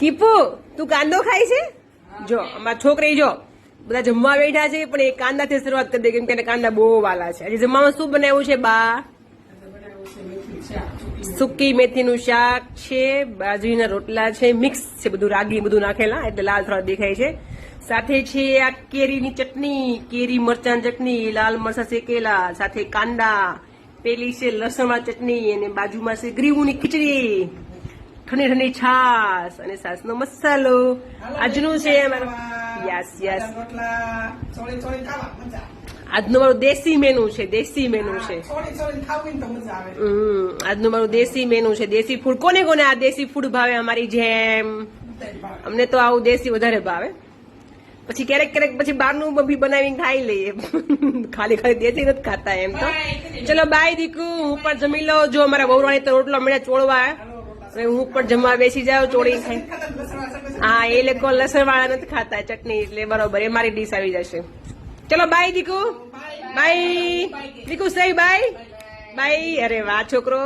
કીપુ, તું કાંદો ખાય છે? જો, અમારા છોકરી જો, બધા જમવા બેઠા છે, પણ એ કાંદાથી શરૂઆત કરી દે, કેમ કે કાંદા બહુ વાલા છે. આજે જમવામાં શું બનાવ્યું છે, બા? સુકી મેથીનું શાક છે, બાજરીના રોટલા છે, મિક્સ છે, બધું રાગી બધું નાખેલા, એટલે લાલ થોડા દેખાય છે. સાથે છે આ કેરીની ચટણી, કેરી મરચાં ચટણી, લાલ મરચા શેકેલા, સાથે કાંદા, પેલી છે લસણમાં ચટણી, અને બાજુમાં છે ગ્રીવુની ખીચડી. ઠંડી ઠંડી છાશ અને છાશનો મસાલો. આજનું છે યસ યસ આજનું મારું દેશી મેનુ છે દેશી મેનુ છે. આજનું મારું દેશી મેનુ છે દેશી ફૂડ કોને કોને આ દેશી ફૂડ ભાવે અમારી જેમ? અમને તો આવું દેશી વધારે ભાવે. પછી ક્યારેક ક્યારેક પછી બહારનું બી બનાવીને ખાઈ લઈએ. ખાલી ખાલી દેશી નથી ખાતા એમ તો. ચલો બાય દીકુ. હું પણ જમી લઉં. જો અમારા વહુરાણી તો રોટલો મળ્યા ચોળવા. હવે હું પણ જમવા બેસી જાઉં ચોળી ખાઈ. હા એ લોકો લસણ વાળા નથી ખાતા ચટણી એટલે બરોબર એ મારી ડીશ આવી જશે. ચલો બાય દીકુ. બાય દીકુ સહી બાય. બાય. અરે વાહ છોકરો.